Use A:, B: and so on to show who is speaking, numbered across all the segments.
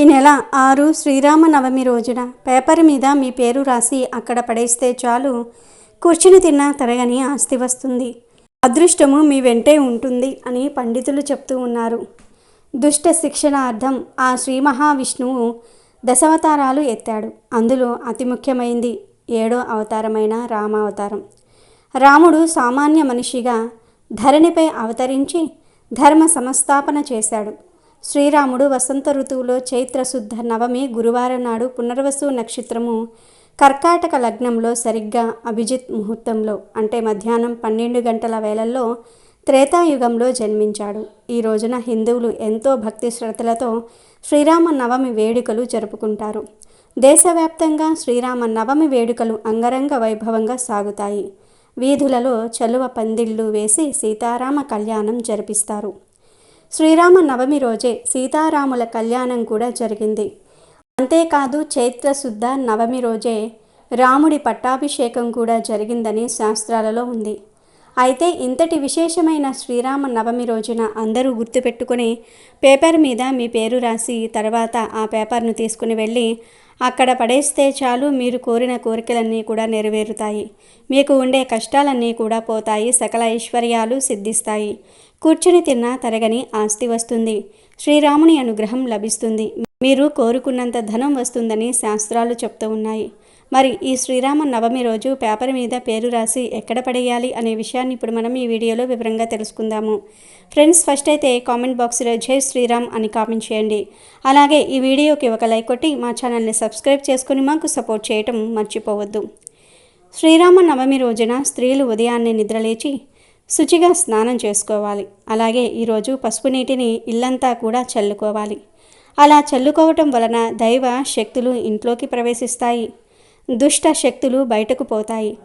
A: ఈ నెల ఆరు శ్రీరామనవమి రోజున పేపర్ మీద మీ పేరు రాసి అక్కడ పడేస్తే చాలు. కూర్చుని తిన్నా తరగని ఆస్తి వస్తుంది. అదృష్టము మీ వెంటే ఉంటుంది అని పండితులు చెప్తూ ఉన్నారు. దుష్ట శిక్షణార్థం ఆ శ్రీ మహావిష్ణువు దశావతారాలు ఎత్తాడు. అందులో అతి ముఖ్యమైంది ఏడో అవతారమైన రామావతారం. రాముడు సామాన్య మనిషిగా ధరణిపై అవతరించి ధర్మ సంస్థాపన చేశాడు. శ్రీరాముడు వసంత ఋతువులో చైత్రశుద్ధ నవమి గురువారం నాడు పునర్వసు నక్షత్రము కర్కాటక లగ్నంలో సరిగ్గా అభిజిత్ ముహూర్తంలో అంటే మధ్యాహ్నం పన్నెండు గంటల వేళల్లో త్రేతాయుగంలో జన్మించాడు. ఈ రోజున హిందువులు ఎంతో భక్తి శ్రద్ధలతో శ్రీరామ నవమి వేడుకలు జరుపుకుంటారు. దేశవ్యాప్తంగా శ్రీరామ నవమి వేడుకలు అంగరంగ వైభవంగా సాగుతాయి. వీధులలో చలువ పందిళ్ళు వేసి సీతారామ కళ్యాణం జరిపిస్తారు. శ్రీరామ నవమి రోజే సీతారాముల కళ్యాణం కూడా జరిగింది. అంతేకాదు చైత్రశుద్ధ నవమి రోజే రాముడి పట్టాభిషేకం కూడా జరిగిందని శాస్త్రాలలో ఉంది. అయితే ఇంతటి విశేషమైన శ్రీరామ నవమి రోజున అందరూ గుర్తుపెట్టుకుని పేపర్ మీద మీ పేరు రాసి తర్వాత ఆ పేపర్ను తీసుకుని వెళ్ళి అక్కడ పడేస్తే చాలు మీరు కోరిన కోరికలన్నీ కూడా నెరవేరుతాయి. మీకు ఉండే కష్టాలన్నీ కూడా పోతాయి సకల ఐశ్వర్యాలు సిద్ధిస్తాయి. కూర్చుని తిన్నా తరగని ఆస్తి వస్తుంది. శ్రీరాముని అనుగ్రహం లభిస్తుంది. మీరు కోరుకున్నంత ధనం వస్తుందని శాస్త్రాలు చెప్తూ ఉన్నాయి. మరి ఈ శ్రీరామ నవమి రోజు పేపర్ మీద పేరు రాసి ఎక్కడ పడేయాలి అనే విషయాన్ని ఇప్పుడు మనం ఈ వీడియోలో వివరంగా తెలుసుకుందాము. ఫ్రెండ్స్ ఫస్ట్ అయితే కామెంట్ బాక్స్లో జై శ్రీరామ్ అని కామెంట్ చేయండి. అలాగే ఈ వీడియోకి ఒక లైక్ కొట్టి మా ఛానల్ని సబ్స్క్రైబ్ చేసుకుని మాకు సపోర్ట్ చేయటం మర్చిపోవద్దు. శ్రీరామ నవమి రోజున స్త్రీలు ఉదయాన్నే నిద్రలేచి శుచిగా స్నానం చేసుకోవాలి. అలాగే ఈరోజు పసుపు నీటిని ఇల్లంతా కూడా చల్లుకోవాలి. అలా చల్లుకోవటం వలన దైవ శక్తులు ఇంట్లోకి ప్రవేశిస్తాయి. దుష్ట శక్తులు బయటకు పోతాయి.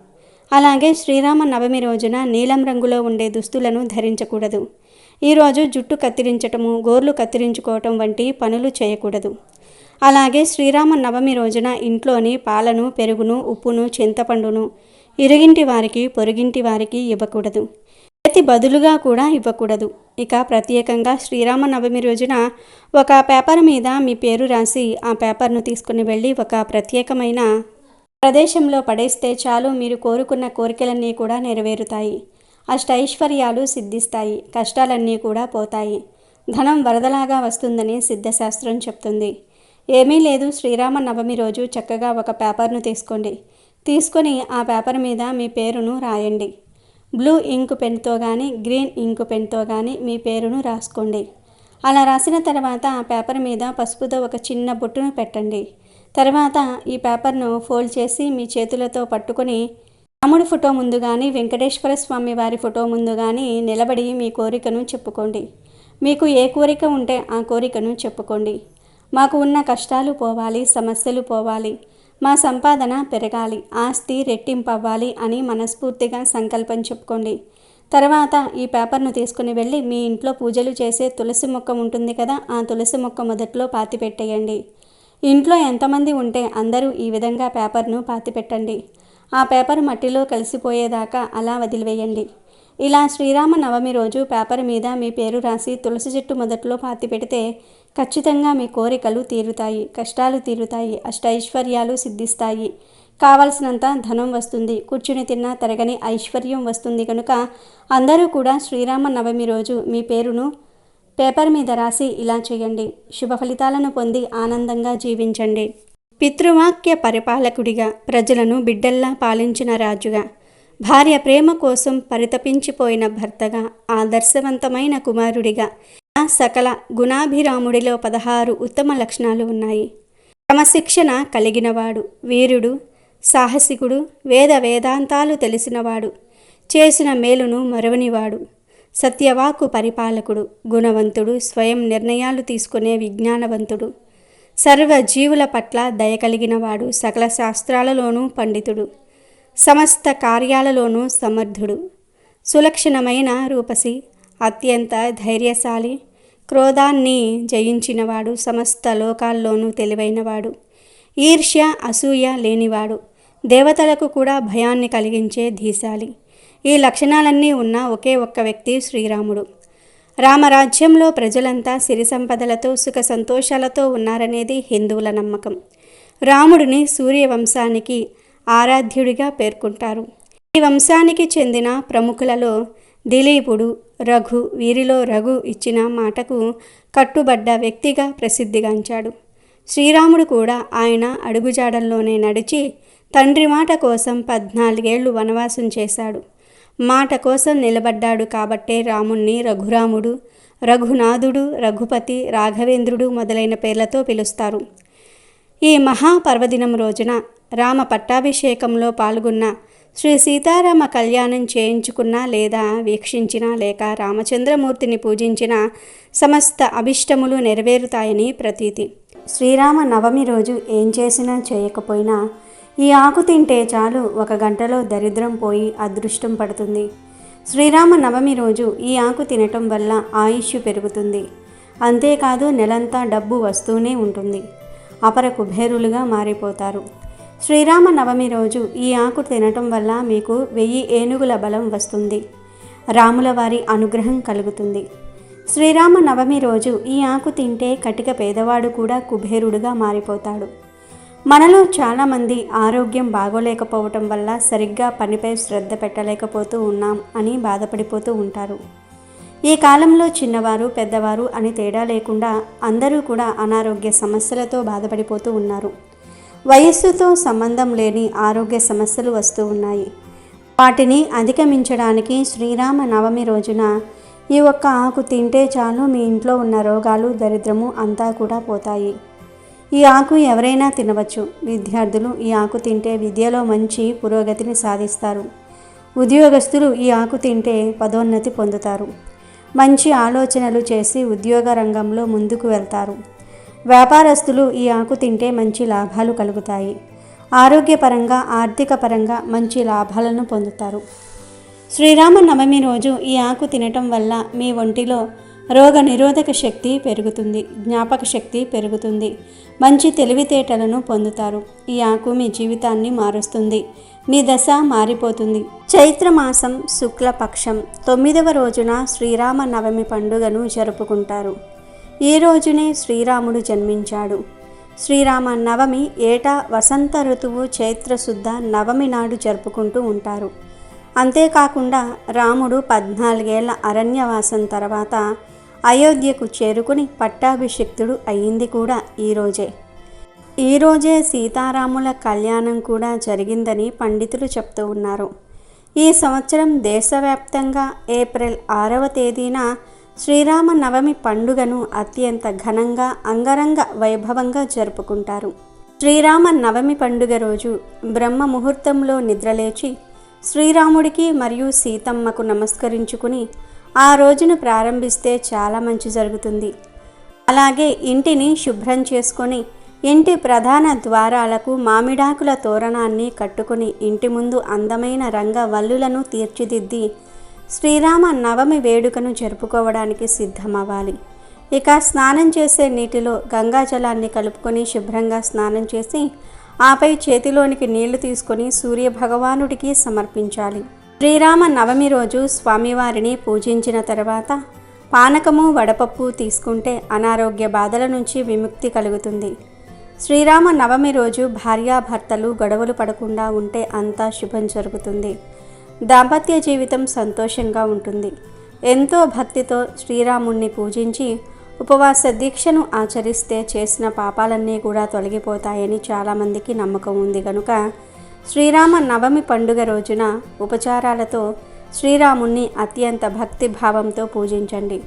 A: అలాగే శ్రీరామ నవమి రోజున నీలం రంగులో ఉండే దుస్తులను ధరించకూడదు. ఈరోజు జుట్టు కత్తిరించటము గోర్లు కత్తిరించుకోవటం వంటి పనులు చేయకూడదు. అలాగే శ్రీరామ నవమి రోజున ఇంట్లోని పాలను పెరుగును ఉప్పును చింతపండును ఇరుగింటి వారికి పొరుగింటి వారికి ఇవ్వకూడదు. ప్రతి బదులుగా కూడా ఇవ్వకూడదు. ఇక ప్రత్యేకంగా శ్రీరామ నవమి రోజున ఒక పేపర్ మీద మీ పేరు రాసి ఆ పేపర్ను తీసుకుని వెళ్ళి ఒక ప్రత్యేకమైన ప్రదేశంలో పడేస్తే చాలు మీరు కోరుకున్న కోరికలన్నీ కూడా నెరవేరుతాయి. అష్టైశ్వర్యాలు సిద్ధిస్తాయి కష్టాలన్నీ కూడా పోతాయి. ధనం వరదలాగా వస్తుందని సిద్ధశాస్త్రం చెప్తుంది. ఏమీ లేదు శ్రీరామ నవమి రోజు చక్కగా ఒక పేపర్ను తీసుకోండి. తీసుకొని ఆ పేపర్ మీద మీ పేరును రాయండి. బ్లూ ఇంక్ పెన్తో కానీ గ్రీన్ ఇంక్ పెన్తో కానీ మీ పేరును రాసుకోండి. అలా రాసిన తర్వాత ఆ పేపర్ మీద పసుపుతో ఒక చిన్న బొట్టును పెట్టండి. తర్వాత ఈ పేపర్ను ఫోల్డ్ చేసి మీ చేతులతో పట్టుకొని రాముడి ఫోటో ముందు కానీ వెంకటేశ్వర స్వామి వారి ఫోటో ముందు కానీ నిలబడి మీ కోరికను చెప్పుకోండి. మీకు ఏ కోరిక ఉంటే ఆ కోరికను చెప్పుకోండి. మాకు ఉన్న కష్టాలు పోవాలి సమస్యలు పోవాలి. మా సంపాదన పెరగాలి ఆస్తి రెట్టింపవ్వాలి అని మనస్ఫూర్తిగా సంకల్పం చెప్పుకోండి. తర్వాత ఈ పేపర్ను తీసుకుని వెళ్ళి మీ ఇంట్లో పూజలు చేసే తులసి మొక్క ఉంటుంది కదా ఆ తులసి మొక్క మొదట్లో పాతి పెట్టేయండి ఇంట్లో ఎంతమంది ఉంటే అందరూ ఈ విధంగా పేపర్ను పాతిపెట్టండి. ఆ పేపర్ మట్టిలో కలిసిపోయేదాకా అలా వదిలివేయండి. ఇలా శ్రీరామ నవమి రోజు పేపర్ మీద మీ పేరు రాసి తులసి చెట్టు మొదట్లో పాతి పెడితే ఖచ్చితంగా మీ కోరికలు తీరుతాయి కష్టాలు తీరుతాయి అష్టైశ్వర్యాలు సిద్ధిస్తాయి. కావలసినంత ధనం వస్తుంది. కూర్చుని తిన్నా తరగని ఐశ్వర్యం వస్తుంది కనుక అందరూ కూడా శ్రీరామ నవమి రోజు మీ పేరును పేపర్ మీద రాసి ఇలా చేయండి. శుభ ఫలితాలను పొంది ఆనందంగా జీవించండి. పితృవాక్య పరిపాలకుడిగా ప్రజలను బిడ్డల్లా పాలించిన రాజుగా భార్య ప్రేమ కోసం పరితపించిపోయిన భర్తగా ఆదర్శవంతమైన కుమారుడిగా సకల గుణాభిరాముడిలో పదహారు ఉత్తమ లక్షణాలు ఉన్నాయి. క్రమశిక్షణ కలిగినవాడు వీరుడు సాహసికుడు వేద వేదాంతాలు తెలిసినవాడు చేసిన మేలును మరవనివాడు. సత్యవాకు పరిపాలకుడు గుణవంతుడు స్వయం నిర్ణయాలు తీసుకునే విజ్ఞానవంతుడు. సర్వ జీవుల పట్ల దయ కలిగినవాడు సకల శాస్త్రాలలోనూ పండితుడు. సమస్త కార్యాలలోనూ సమర్థుడు. సులక్షణమైన రూపసి అత్యంత ధైర్యశాలి క్రోధాన్ని జయించినవాడు సమస్త లోకాల్లోనూ తెలివైనవాడు. ఈర్ష్య అసూయ లేనివాడు. దేవతలకు కూడా భయాన్ని కలిగించే ధీశాలి. ఈ లక్షణాలన్నీ ఉన్న ఒకే ఒక్క వ్యక్తి శ్రీరాముడు. రామరాజ్యంలో ప్రజలంతా సిరి సంపదలతో సుఖ సంతోషాలతో ఉన్నారనేది హిందువుల నమ్మకం. రాముడిని సూర్యవంశానికి ఆరాధ్యుడిగా పేర్కొంటారు. ఈ వంశానికి చెందిన ప్రముఖులలో దిలీపుడు రఘు వీరిలో రఘు ఇచ్చిన మాటకు కట్టుబడ్డ వ్యక్తిగా ప్రసిద్ధిగాంచాడు. శ్రీరాముడు కూడా ఆయన అడుగుజాడల్లోనే నడిచి తండ్రి మాట కోసం పద్నాలుగేళ్ళు వనవాసం చేశాడు. మాట కోసం నిలబడ్డాడు కాబట్టే రాముణ్ణి రఘురాముడు రఘునాథుడు రఘుపతి రాఘవేంద్రుడు మొదలైన పేర్లతో పిలుస్తారు. ఈ మహాపర్వదినం రోజున రామ పట్టాభిషేకంలో పాల్గొన్న శ్రీ సీతారామ కళ్యాణం చేయించుకున్నా లేదా వీక్షించినా లేక రామచంద్రమూర్తిని పూజించిన సమస్త అభిష్టములు నెరవేరుతాయని ప్రతీతి. శ్రీరామ నవమి రోజు ఏం చేసినా చేయకపోయినా ఈ ఆకు తింటే చాలు ఒక గంటలో దరిద్రం పోయి అదృష్టం పడుతుంది. శ్రీరామ నవమి రోజు ఈ ఆకు తినటం వల్ల ఆయుష్ పెరుగుతుంది. అంతేకాదు నెలంతా డబ్బు వస్తూనే ఉంటుంది. అపర కుబేరులుగా మారిపోతారు. శ్రీరామ నవమి రోజు ఈ ఆకు తినటం వల్ల మీకు వెయ్యి ఏనుగుల బలం వస్తుంది. రాముల వారి అనుగ్రహం కలుగుతుంది. శ్రీరామ నవమి రోజు ఈ ఆకు తింటే కటిక పేదవాడు కూడా కుబేరుడుగా మారిపోతాడు. మనలో చాలామంది ఆరోగ్యం బాగోలేకపోవటం వల్ల సరిగ్గా పనిపై శ్రద్ధ పెట్టలేకపోతూ ఉన్నాం అని బాధపడిపోతూ ఉంటారు. ఈ కాలంలో చిన్నవారు పెద్దవారు అని తేడా లేకుండా అందరూ కూడా అనారోగ్య సమస్యలతో బాధపడిపోతూ ఉన్నారు. వయస్సుతో సంబంధం లేని ఆరోగ్య సమస్యలు వస్తూ ఉన్నాయి. వాటిని అధిగమించడానికి శ్రీరామ నవమి రోజున ఈ ఒక్క ఆకు తింటే చాలు మీ ఇంట్లో ఉన్న రోగాలు దరిద్రము అంతా కూడా పోతాయి. ఈ ఆకు ఎవరైనా తినవచ్చు. విద్యార్థులు ఈ ఆకు తింటే విద్యలో మంచి పురోగతిని సాధిస్తారు. ఉద్యోగస్తులు ఈ ఆకు తింటే పదోన్నతి పొందుతారు. మంచి ఆలోచనలు చేసి ఉద్యోగ రంగంలో ముందుకు వెళ్తారు. వ్యాపారస్తులు ఈ ఆకు తింటే మంచి లాభాలు కలుగుతాయి. ఆరోగ్యపరంగా ఆర్థిక పరంగా మంచి లాభాలను పొందుతారు. శ్రీరామ నవమి రోజు ఈ ఆకు తినటం వల్ల మీ ఒంటిలో రోగ నిరోధక శక్తి పెరుగుతుంది జ్ఞాపక శక్తి పెరుగుతుంది. మంచి తెలివితేటలను పొందుతారు. ఈ ఆకు మీ జీవితాన్ని మారుస్తుంది. మీ దశ మారిపోతుంది. చైత్రమాసం శుక్లపక్షం తొమ్మిదవ రోజున శ్రీరామ నవమి పండుగను జరుపుకుంటారు. ఈ రోజునే శ్రీరాముడు జన్మించాడు. శ్రీరామ నవమి ఏటా వసంత ఋతువు చైత్రశుద్ధ నవమి నాడు జరుపుకుంటూ ఉంటారు. అంతేకాకుండా రాముడు పద్నాలుగేళ్ళ అరణ్యవాసం తర్వాత అయోధ్యకు చేరుకుని పట్టాభిషిక్తుడు అయ్యింది కూడా ఈరోజే ఈరోజే సీతారాముల కళ్యాణం కూడా జరిగిందని పండితులు చెప్తూ ఉన్నారు. ఈ సంవత్సరం దేశవ్యాప్తంగా ఏప్రిల్ ఆరవ తేదీన శ్రీరామ నవమి పండుగను అత్యంత ఘనంగా అంగరంగ వైభవంగా జరుపుకుంటారు. శ్రీరామ నవమి పండుగ రోజు బ్రహ్మ ముహూర్తంలో నిద్రలేచి శ్రీరాముడికి మరియు సీతమ్మకు నమస్కరించుకుని ఆ రోజును ప్రారంభిస్తే చాలా మంచి జరుగుతుంది. అలాగే ఇంటిని శుభ్రం చేసుకొని ఇంటి ప్రధాన ద్వారాలకు మామిడాకుల తోరణాన్ని కట్టుకుని ఇంటి ముందు అందమైన రంగ వల్లులను తీర్చిదిద్ది శ్రీరామ నవమి వేడుకను జరుపుకోవడానికి సిద్ధమవ్వాలి. ఇక స్నానం చేసే నీటిలో గంగాజలాన్ని కలుపుకొని శుభ్రంగా స్నానం చేసి ఆపై చేతిలోనికి నీళ్ళు తీసుకొని సూర్య భగవానుడికి సమర్పించాలి. శ్రీరామ నవమి రోజు స్వామివారిని పూజించిన తర్వాత పానకము వడపప్పు తీసుకుంటే అనారోగ్య బాధల నుంచి విముక్తి కలుగుతుంది. శ్రీరామ నవమి రోజు భార్యాభర్తలు గొడవలు పడకుండా ఉంటే అంతా శుభం జరుగుతుంది. దాంపత్య జీవితం సంతోషంగా ఉంటుంది. ఎంతో భక్తితో శ్రీరాముణ్ణి పూజించి ఉపవాస దీక్షను ఆచరిస్తే చేసిన పాపాలన్నీ కూడా తొలగిపోతాయని చాలామందికి నమ్మకం ఉంది కనుక శ్రీరామ నవమి పండుగ రోజున ఉపచారాలతో శ్రీరాముణ్ణి అత్యంత భక్తి భావంతో పూజించండి.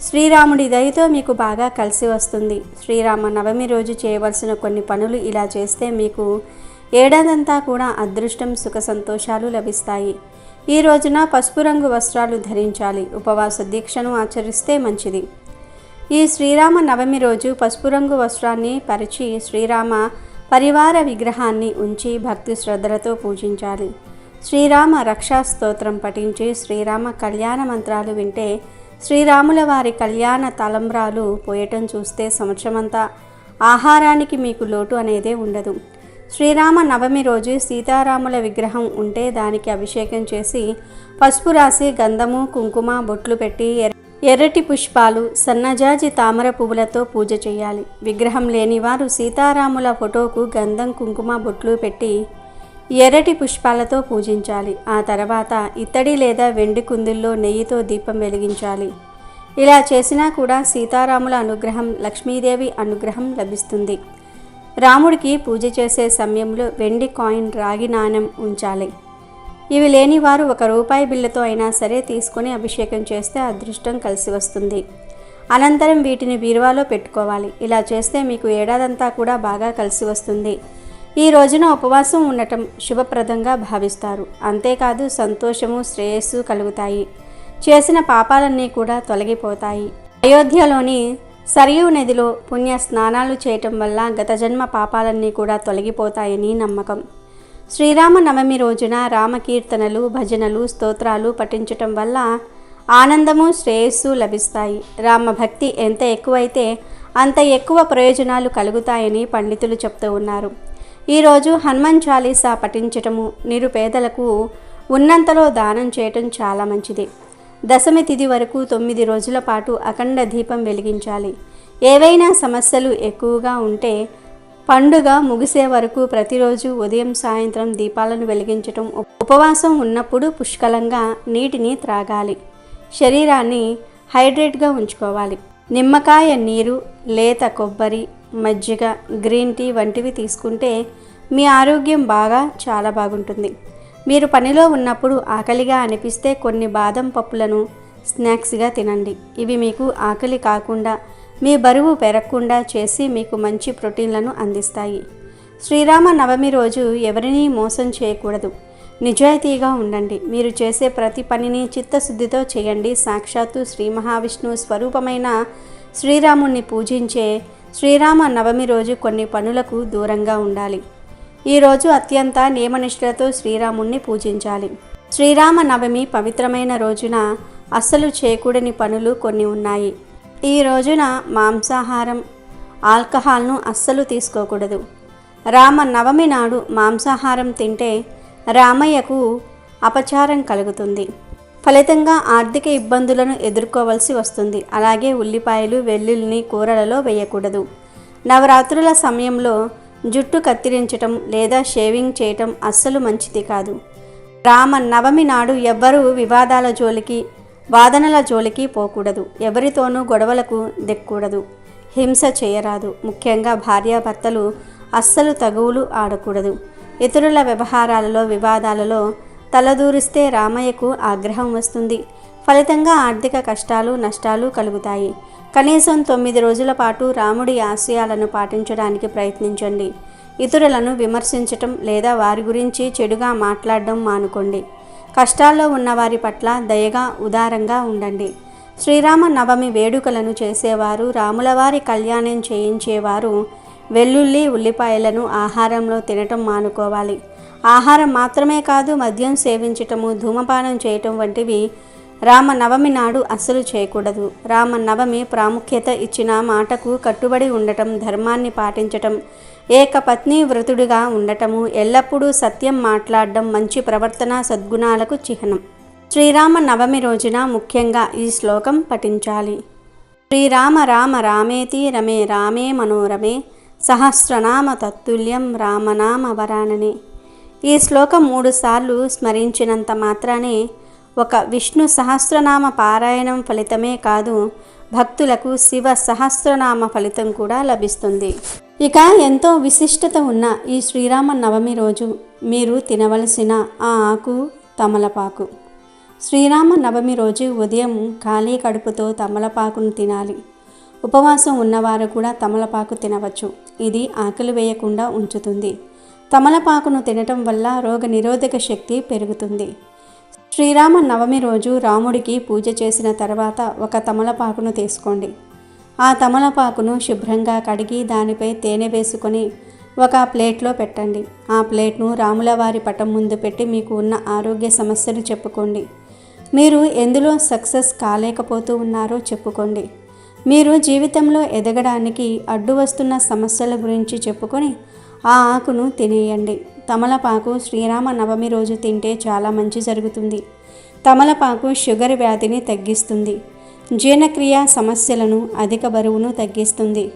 A: శ్రీరాముడి దయతో మీకు బాగా కలిసి వస్తుంది. శ్రీరామ నవమి రోజు చేయవలసిన కొన్ని పనులు ఇలా చేస్తే మీకు ఏడాదంతా కూడా అదృష్టం సుఖ సంతోషాలు లభిస్తాయి. ఈ రోజున పసుపు రంగు వస్త్రాలు ధరించాలి. ఉపవాస దీక్షను ఆచరిస్తే మంచిది. ఈ శ్రీరామ నవమి రోజు పసుపు రంగు వస్త్రాన్ని పరిచి శ్రీరామ పరివార విగ్రహాన్ని ఉంచి భక్తి శ్రద్ధలతో పూజించాలి. శ్రీరామ రక్షా స్తోత్రం పఠించి శ్రీరామ కళ్యాణ మంత్రాలు వింటే శ్రీరాముల వారి కళ్యాణ తలంబ్రాలు పోయటం చూస్తే సంవత్సరమంతా ఆహారానికి మీకు లోటు అనేదే ఉండదు. శ్రీరామ నవమి రోజు సీతారాముల విగ్రహం ఉంటే దానికి అభిషేకం చేసి పసుపు రాసి గంధము కుంకుమ బొట్లు పెట్టి ఎర్రటి పుష్పాలు సన్నజాజి తామర పువ్వులతో పూజ చేయాలి. విగ్రహం లేని వారు సీతారాముల ఫోటోకు గంధం కుంకుమ బొట్లు పెట్టి ఎర్రటి పుష్పాలతో పూజించాలి. ఆ తర్వాత ఇత్తడి లేదా వెండి కుందుల్లో నెయ్యితో దీపం వెలిగించాలి. ఇలా చేసినా కూడా సీతారాముల అనుగ్రహం లక్ష్మీదేవి అనుగ్రహం లభిస్తుంది. రాముడికి పూజ చేసే సమయంలో వెండి కాయిన్ రాగి నాణెం ఉంచాలి. ఇవి లేని వారు ఒక రూపాయి బిల్లుతో అయినా సరే తీసుకొని అభిషేకం చేస్తే అదృష్టం కలిసి వస్తుంది. అనంతరం వీటిని బీరువాలో పెట్టుకోవాలి. ఇలా చేస్తే మీకు ఏడాదంతా కూడా బాగా కలిసి వస్తుంది. ఈ రోజున ఉపవాసం ఉండటం శుభప్రదంగా భావిస్తారు. అంతేకాదు సంతోషము శ్రేయస్సు కలుగుతాయి. చేసిన పాపాలన్నీ కూడా తొలగిపోతాయి. అయోధ్యలోని సరియు నదిలో పుణ్య స్నానాలు చేయటం వల్ల గత జన్మ పాపాలన్నీ కూడా తొలగిపోతాయని నమ్మకం. శ్రీరామ నవమి రోజున రామకీర్తనలు భజనలు స్తోత్రాలు పఠించటం వల్ల ఆనందము శ్రేయస్సు లభిస్తాయి. రామభక్తి ఎంత ఎక్కువైతే అంత ఎక్కువ ప్రయోజనాలు కలుగుతాయని పండితులు చెప్తూ ఉన్నారు. ఈరోజు హనుమాన్ చాలీసా పఠించటము నిరుపేదలకు ఉన్నంతలో దానం చేయటం చాలా మంచిది. దశమి తిథి వరకు తొమ్మిది రోజుల పాటు అఖండ దీపం వెలిగించాలి. ఏవైనా సమస్యలు ఎక్కువగా ఉంటే పండుగ ముగిసే వరకు ప్రతిరోజు ఉదయం సాయంత్రం దీపాలను వెలిగించటం ఉపవాసం ఉన్నప్పుడు పుష్కలంగా నీటిని త్రాగాలి. శరీరాన్ని హైడ్రేట్గా ఉంచుకోవాలి. నిమ్మకాయ నీరు లేత కొబ్బరి మజ్జిగ గ్రీన్ టీ వంటివి తీసుకుంటే మీ ఆరోగ్యం బాగా చాలా బాగుంటుంది. మీరు పనిలో ఉన్నప్పుడు ఆకలిగా అనిపిస్తే కొన్ని బాదం పప్పులను స్నాక్స్గా తినండి. ఇవి మీకు ఆకలి కాకుండా మీ బరువు పెరగకుండా చేసి మీకు మంచి ప్రోటీన్లను అందిస్తాయి. శ్రీరామ నవమి రోజు ఎవరినీ మోసం చేయకూడదు. నిజాయితీగా ఉండండి. మీరు చేసే ప్రతి పనిని చిత్తశుద్ధితో చేయండి. సాక్షాత్తు శ్రీ మహావిష్ణువు స్వరూపమైన శ్రీరాముణ్ణి పూజించే శ్రీరామ నవమి రోజు కొన్ని పనులకు దూరంగా ఉండాలి. ఈరోజు అత్యంత నియమనిష్టలతో శ్రీరాముణ్ణి పూజించాలి. శ్రీరామ నవమి పవిత్రమైన రోజున అస్సలు చేయకూడని పనులు కొన్ని ఉన్నాయి. ఈ రోజున మాంసాహారం ఆల్కహాల్ను అస్సలు తీసుకోకూడదు. రామ నవమి నాడు మాంసాహారం తింటే రామయ్యకు అపచారం కలుగుతుంది. ఫలితంగా ఆర్థిక ఇబ్బందులను ఎదుర్కోవలసి వస్తుంది. అలాగే ఉల్లిపాయలు వెల్లుల్లిని కూరలలో వేయకూడదు. నవరాత్రుల సమయంలో జుట్టు కత్తిరించటం లేదా షేవింగ్ చేయటం అస్సలు మంచిది కాదు. రామ నవమి నాడు ఎవ్వరూ వివాదాల జోలికి వాదనల జోలికి పోకూడదు. ఎవరితోనూ గొడవలకు దిక్కూడదు. హింస చేయరాదు. ముఖ్యంగా భార్యాభర్తలు అస్సలు తగువులు ఆడకూడదు. ఇతరుల వ్యవహారాలలో వివాదాలలో తలదూరిస్తే రామయ్యకు ఆగ్రహం వస్తుంది. ఫలితంగా ఆర్థిక కష్టాలు నష్టాలు కలుగుతాయి. కనీసం తొమ్మిది రోజుల పాటు రాముడి ఆశయాలను పాటించడానికి ప్రయత్నించండి. ఇతరులను విమర్శించటం లేదా వారి గురించి చెడుగా మాట్లాడడం మానుకోండి. కష్టాల్లో ఉన్న వారి పట్ల దయగా ఉదారంగా ఉండండి. శ్రీరామ నవమి వేడుకలను చేసేవారు రాములవారి కళ్యాణం చేయించేవారు వెల్లుల్లి ఉల్లిపాయలను ఆహారంలో తినటం మానుకోవాలి. ఆహారం మాత్రమే కాదు మద్యం సేవించటము ధూమపానం చేయటం వంటివి రామ నవమి నాడు అస్సలు చేయకూడదు. రామ నవమి ప్రాముఖ్యత ఇచ్చిన మాటకు కట్టుబడి ఉండటం ధర్మాన్ని పాటించటం ఏకపత్ని వ్రతుడిగా ఉండటము ఎల్లప్పుడూ సత్యం మాట్లాడడం మంచి ప్రవర్తన సద్గుణాలకు చిహ్నం. శ్రీరామ నవమి రోజున ముఖ్యంగా ఈ శ్లోకం పఠించాలి. శ్రీరామ రామ రామేతి రమే రామే మనోరమే సహస్రనామ తత్తుల్యం రామనామ వరాననే. ఈ శ్లోకం మూడుసార్లు స్మరించినంత మాత్రానే ఒక విష్ణు సహస్రనామ పారాయణం ఫలితమే కాదు భక్తులకు శివ సహస్రనామ ఫలితం కూడా లభిస్తుంది. ఇక ఎంతో విశిష్టత ఉన్న ఈ శ్రీరామ నవమి రోజు మీరు తినవలసిన ఆ ఆకు తమలపాకు. శ్రీరామ నవమి రోజు ఉదయం ఖాళీ కడుపుతో తమలపాకును తినాలి. ఉపవాసం ఉన్నవారు కూడా తమలపాకు తినవచ్చు. ఇది ఆకలి వేయకుండా ఉంచుతుంది. తమలపాకును తినటం వల్ల రోగ నిరోధక శక్తి పెరుగుతుంది. శ్రీరామ నవమి రోజు రాముడికి పూజ చేసిన తర్వాత ఒక తమలపాకును తీసుకోండి. ఆ తమలపాకును శుభ్రంగా కడిగి దానిపై తేనె వేసుకొని ఒక ప్లేట్లో పెట్టండి. ఆ ప్లేట్ను రాములవారి పటం ముందు పెట్టి మీకు ఉన్న ఆరోగ్య సమస్యలు చెప్పుకోండి. మీరు ఎందులో సక్సెస్ కాలేకపోతూ ఉన్నారో చెప్పుకోండి. మీరు జీవితంలో ఎదగడానికి అడ్డు వస్తున్న సమస్యల గురించి చెప్పుకొని ఆ ఆకును తినేయండి. తమలపాకు శ్రీరామ నవమి రోజు తింటే చాలా మంచి జరుగుతుంది. తమలపాకు షుగర్ వ్యాధిని తగ్గిస్తుంది. జీర్ణక్రియ సమస్యలను అధిక బరువును తగ్గిస్తుంది.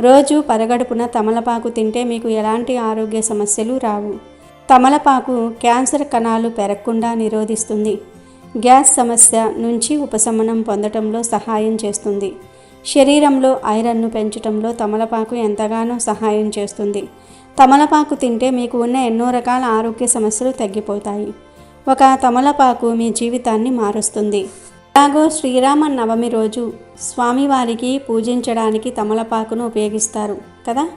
A: రోజు పరగడుపున తమలపాకు తింటే మీకు ఎలాంటి ఆరోగ్య సమస్యలు రావు. తమలపాకు క్యాన్సర్ కణాలు పెరగకుండా నిరోధిస్తుంది. గ్యాస్ సమస్య నుంచి ఉపశమనం పొందటంలో సహాయం చేస్తుంది. శరీరంలో ఐరన్ను పెంచటంలో తమలపాకు ఎంతగానో సహాయం చేస్తుంది. తమలపాకు తింటే మీకు ఉన్న ఎన్నో రకాల ఆరోగ్య సమస్యలు తగ్గిపోతాయి. ఒక తమలపాకు మీ జీవితాన్ని మారుస్తుంది. ఎలాగో శ్రీరామ నవమి రోజు స్వామివారికి పూజించడానికి తమలపాకును ఉపయోగిస్తారు కదా?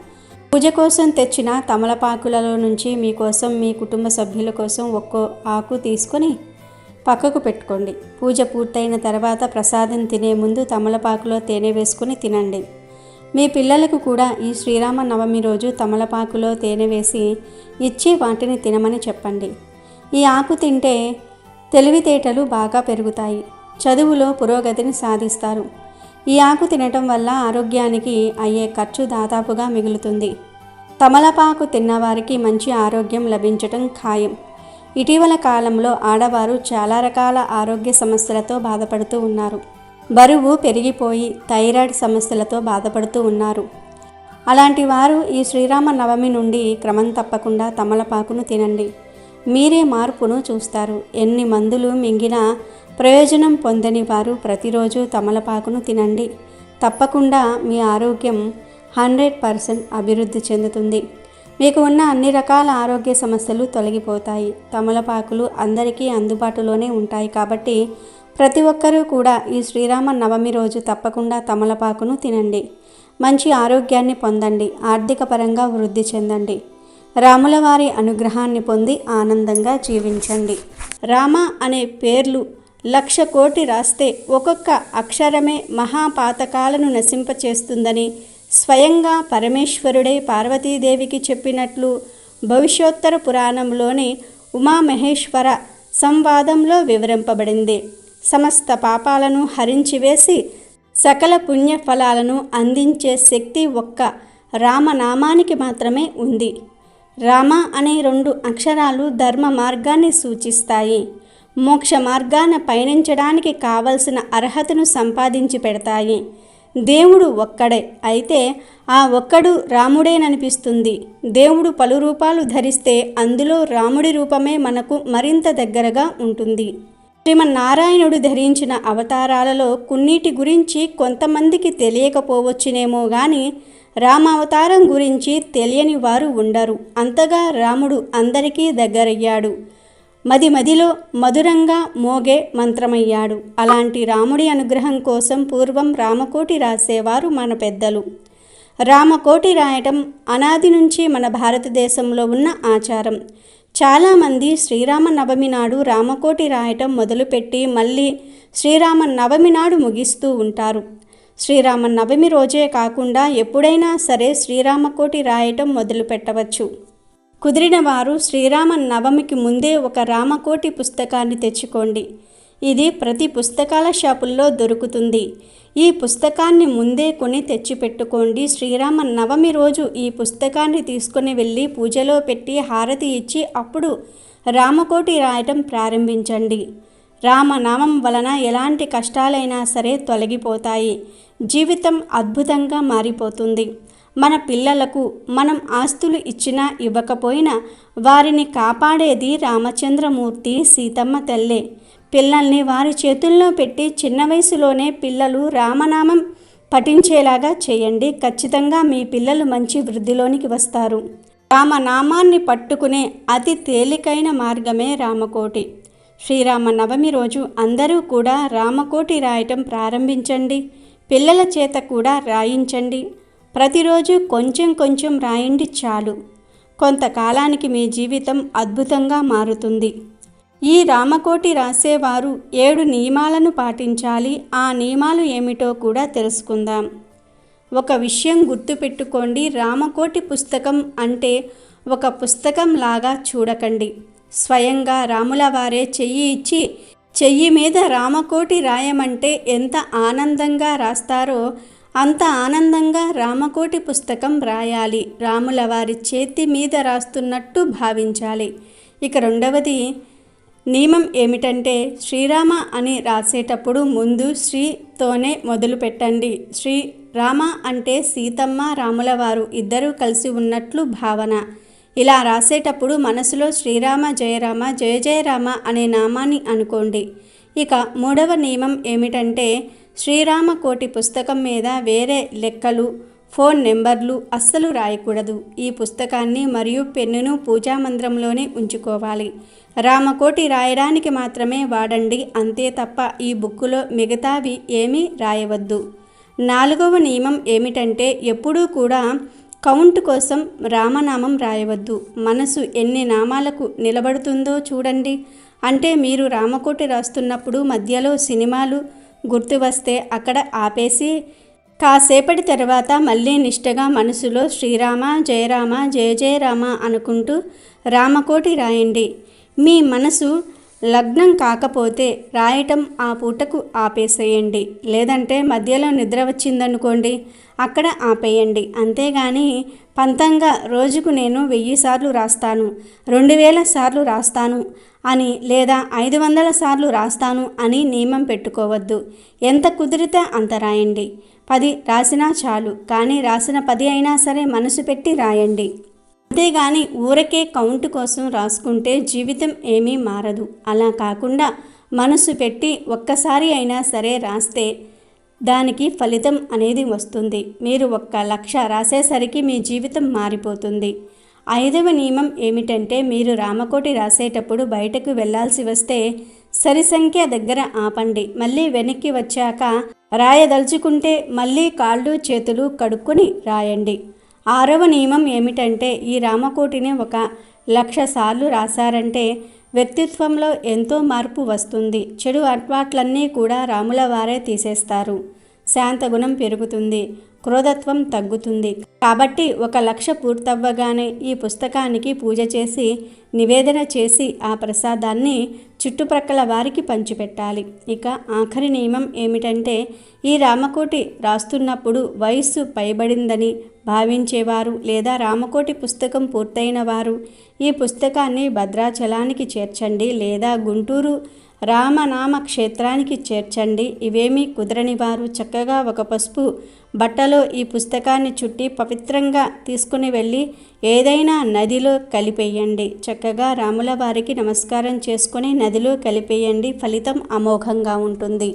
A: పూజ కోసం తెచ్చిన తమలపాకులలో నుంచి మీకోసం మీ కుటుంబ సభ్యుల కోసం ఒక్కో ఆకు తీసుకొని పక్కకు పెట్టుకోండి. పూజ పూర్తయిన తర్వాత ప్రసాదం తినే ముందు తమలపాకులో తేనె వేసుకుని తినండి. మీ పిల్లలకు కూడా ఈ శ్రీరామ నవమి రోజు తమలపాకులో తేనె వేసి ఇచ్చి వాటిని తినమని చెప్పండి. ఈ ఆకు తింటే తెలివితేటలు బాగా పెరుగుతాయి. చదువులో పురోగతిని సాధిస్తారు. ఈ ఆకు తినటం వల్ల ఆరోగ్యానికి అయ్యే ఖర్చు దాదాపుగా మిగులుతుంది. తమలపాకు తిన్నవారికి మంచి ఆరోగ్యం లభించటం ఖాయం. ఇటీవల కాలంలో ఆడవారు చాలా రకాల ఆరోగ్య సమస్యలతో బాధపడుతూ ఉన్నారు. బరువు పెరిగిపోయి థైరాయిడ్ సమస్యలతో బాధపడుతూ ఉన్నారు. అలాంటి వారు ఈ శ్రీరామ నవమి నుండి క్రమం తప్పకుండా తమలపాకును తినండి. మీరే మార్పును చూస్తారు. ఎన్ని మందులు మింగినా ప్రయోజనం పొందని వారు ప్రతిరోజు తమలపాకును తినండి. తప్పకుండా మీ ఆరోగ్యం హండ్రెడ్ పర్సెంట్ అభివృద్ధి చెందుతుంది. మీకు ఉన్న అన్ని రకాల ఆరోగ్య సమస్యలు తొలగిపోతాయి. తమలపాకులు అందరికీ అందుబాటులోనే ఉంటాయి కాబట్టి ప్రతి ఒక్కరూ కూడా ఈ శ్రీరామ నవమి రోజు తప్పకుండా తమలపాకును తినండి. మంచి ఆరోగ్యాన్ని పొందండి. ఆర్థిక పరంగా వృద్ధి చెందండి. రాములవారి అనుగ్రహాన్ని పొంది ఆనందంగా జీవించండి. రామ అనే పేర్లు లక్ష కోటి రాస్తే ఒక్కొక్క అక్షరమే మహాపాతకాలను నశింపచేస్తుందని స్వయంగా పరమేశ్వరుడే పార్వతీదేవికి చెప్పినట్లు భవిష్యోత్తర పురాణంలోని ఉమామహేశ్వర సంవాదంలో వివరింపబడింది. సమస్త పాపాలను హరించివేసి సకల పుణ్య ఫలాలను అందించే శక్తి ఒక్క రామనామానికి మాత్రమే ఉంది. రామ అనే రెండు అక్షరాలు ధర్మ మార్గాన్ని సూచిస్తాయి. మోక్ష మార్గాన పయనించడానికి కావలసిన అర్హతను సంపాదించి పెడతాయి. దేవుడు ఒక్కడే. అయితే ఆ ఒక్కడు రాముడేననిపిస్తుంది. దేవుడు పలు రూపాలు ధరిస్తే అందులో రాముడి రూపమే మనకు మరింత దగ్గరగా ఉంటుంది. శ్రీమన్నారాయణుడు ధరించిన అవతారాలలో కొన్నిటి గురించి కొంతమందికి తెలియకపోవచ్చునేమో గాని రామావతారం గురించి తెలియని వారు ఉండరు. అంతగా రాముడు అందరికీ దగ్గరయ్యాడు. మది మదిలో మధురంగా మోగే మంత్రమయ్యాడు. అలాంటి రాముడి అనుగ్రహం కోసం పూర్వం రామకోటి రాసేవారు మన పెద్దలు. రామకోటి రాయటం అనాది నుంచి మన భారతదేశంలో ఉన్న ఆచారం. చాలామంది శ్రీరామ నవమి నాడు రామకోటి రాయటం మొదలుపెట్టి మళ్ళీ శ్రీరామ నవమి నాడు ముగిస్తూ ఉంటారు. శ్రీరామ నవమి రోజే కాకుండా ఎప్పుడైనా సరే శ్రీరామకోటి రాయటం మొదలు పెట్టవచ్చు కుదిరిన వారు శ్రీరామ నవమికి ముందే ఒక రామకోటి పుస్తకాన్ని తెచ్చుకోండి. ఇది ప్రతి పుస్తకాల షాపుల్లో దొరుకుతుంది. ఈ పుస్తకాన్ని ముందే కొని తెచ్చిపెట్టుకోండి. శ్రీరామ నవమి రోజు ఈ పుస్తకాన్ని తీసుకొని వెళ్ళి పూజలో పెట్టి హారతి ఇచ్చి అప్పుడు రామకోటి రాయటం ప్రారంభించండి. రామనామం వలన ఎలాంటి కష్టాలైనా సరే తొలగిపోతాయి. జీవితం అద్భుతంగా మారిపోతుంది. మన పిల్లలకు మనం ఆస్తులు ఇచ్చినా ఇవ్వకపోయినా వారిని కాపాడేది రామచంద్రమూర్తి సీతమ్మ తల్లే. పిల్లల్ని వారి చేతుల్లో పెట్టి చిన్న వయసులోనే పిల్లలు రామనామం పఠించేలాగా చేయండి. ఖచ్చితంగా మీ పిల్లలు మంచి వృద్ధిలోనికి వస్తారు. రామనామాన్ని పట్టుకునే అతి తేలికైన మార్గమే రామకోటి. శ్రీరామ నవమి రోజు అందరూ కూడా రామకోటి రాయటం ప్రారంభించండి. పిల్లల చేత కూడా రాయించండి. ప్రతిరోజు కొంచెం కొంచెం రాయండి చాలు. కొంతకాలానికి మీ జీవితం అద్భుతంగా మారుతుంది. ఈ రామకోటి రాసేవారు ఏడు నియమాలను పాటించాలి. ఆ నియమాలు ఏమిటో కూడా తెలుసుకుందాం. ఒక విషయం గుర్తుపెట్టుకోండి. రామకోటి పుస్తకం అంటే ఒక పుస్తకం లాగా చూడకండి. స్వయంగా రాముల వారే చెయ్యి ఇచ్చి చెయ్యి మీద రామకోటి రాయమంటే ఎంత ఆనందంగా రాస్తారో అంత ఆనందంగా రామకోటి పుస్తకం రాయాలి. రాముల వారి చేతి మీద రాస్తున్నట్టు భావించాలి. ఇక రెండవది నియమం ఏమిటంటే శ్రీరామ అని రాసేటప్పుడు ముందు శ్రీతోనే మొదలు పెట్టండి. శ్రీ రామ అంటే సీతమ్మ రాముల వారు ఇద్దరూ కలిసి ఉన్నట్లు భావన. ఇలా రాసేటప్పుడు మనసులో శ్రీరామ జయరామ జయ జయరామ అనే నామాన్ని అనుకోండి. ఇక మూడవ నియమం ఏమిటంటే శ్రీరామ కోటి పుస్తకం మీద వేరే లెక్కలు ఫోన్ నెంబర్లు అస్సలు రాయకూడదు. ఈ పుస్తకాన్ని మరియు పెన్నును పూజామందిరంలోనే ఉంచుకోవాలి. రామకోటి రాయడానికి మాత్రమే వాడండి అంతే తప్ప ఈ బుక్కులో మిగతావి ఏమీ రాయవద్దు. నాలుగవ నియమం ఏమిటంటే ఎప్పుడూ కూడా కౌంట్ కోసం రామనామం రాయవద్దు. మనసు ఎన్ని నామాలకు నిలబడుతుందో చూడండి. అంటే మీరు రామకోటి రాస్తున్నప్పుడు మధ్యలో సినిమాలు గుర్తు వస్తే అక్కడ ఆపేసి కాసేపటి తర్వాత మళ్ళీ నిష్టగా మనసులో శ్రీరామ జయరామ జయ జయరామ అనుకుంటూ రామకోటి రాయండి. మీ మనసు లగ్నం కాకపోతే రాయటం ఆ పూటకు ఆపేసేయండి. లేదంటే మధ్యలో నిద్ర వచ్చిందనుకోండి అక్కడ ఆపేయండి. అంతేగాని పంతంగా రోజుకు నేను వెయ్యి సార్లు రాస్తాను రెండు వేల సార్లు రాస్తాను అని లేదా ఐదు వందల సార్లు రాస్తాను అని నియమం పెట్టుకోవద్దు. ఎంత కుదిరితే అంత రాయండి. పది రాసినా చాలు కానీ రాసిన పది అయినా సరే మనసు పెట్టి రాయండి. అంతేగాని ఊరకే కౌంట్ కోసం రాసుకుంటే జీవితం ఏమీ మారదు. అలా కాకుండా మనసు పెట్టి ఒక్కసారి అయినా సరే రాస్తే దానికి ఫలితం అనేది వస్తుంది. మీరు ఒక్క లక్ష రాసేసరికి మీ జీవితం మారిపోతుంది. ఐదవ నియమం ఏమిటంటే మీరు రామకోటి రాసేటప్పుడు బయటకు వెళ్ళాల్సి వస్తే సరి సంఖ్య దగ్గర ఆపండి. మళ్ళీ వెనక్కి వచ్చాక రాయదలుచుకుంటే మళ్ళీ కాళ్ళు చేతులు కడుక్కొని రాయండి. ఆరవ నియమం ఏమిటంటే ఈ రామకోటిని ఒక లక్ష సార్లు రాశారంటే వ్యక్తిత్వంలో ఎంతో మార్పు వస్తుంది. చెడు అట్వాట్లన్నీ కూడా రాముల వారే తీసేస్తారు. శాంతగుణం పెరుగుతుంది. క్రోధత్వం తగ్గుతుంది. కాబట్టి ఒక లక్ష పూర్తవ్వగానే ఈ పుస్తకానికి పూజ చేసి నివేదన చేసి ఆ ప్రసాదాన్ని చుట్టుప్రక్కల వారికి పంచిపెట్టాలి. ఇక ఆఖరి నియమం ఏమిటంటే ఈ రామకోటి రాస్తున్నప్పుడు వయస్సు పైబడిందని భావించేవారు లేదా రామకోటి పుస్తకం పూర్తయిన వారు ఈ పుస్తకాన్ని భద్రాచలానికి చేర్చండి లేదా గుంటూరు రామనామ క్షేత్రానికి చేర్చండి. ఇవేమీ కుదరని వారు చక్కగా ఒక పసుపు బట్టలో ఈ పుస్తకాన్ని చుట్టి పవిత్రంగా తీసుకుని వెళ్ళి ఏదైనా నదిలో కలిపేయండి. చక్కగా రాముల వారికి నమస్కారం చేసుకుని నదిలో కలిపేయండి. ఫలితం అమోఘంగా ఉంటుంది.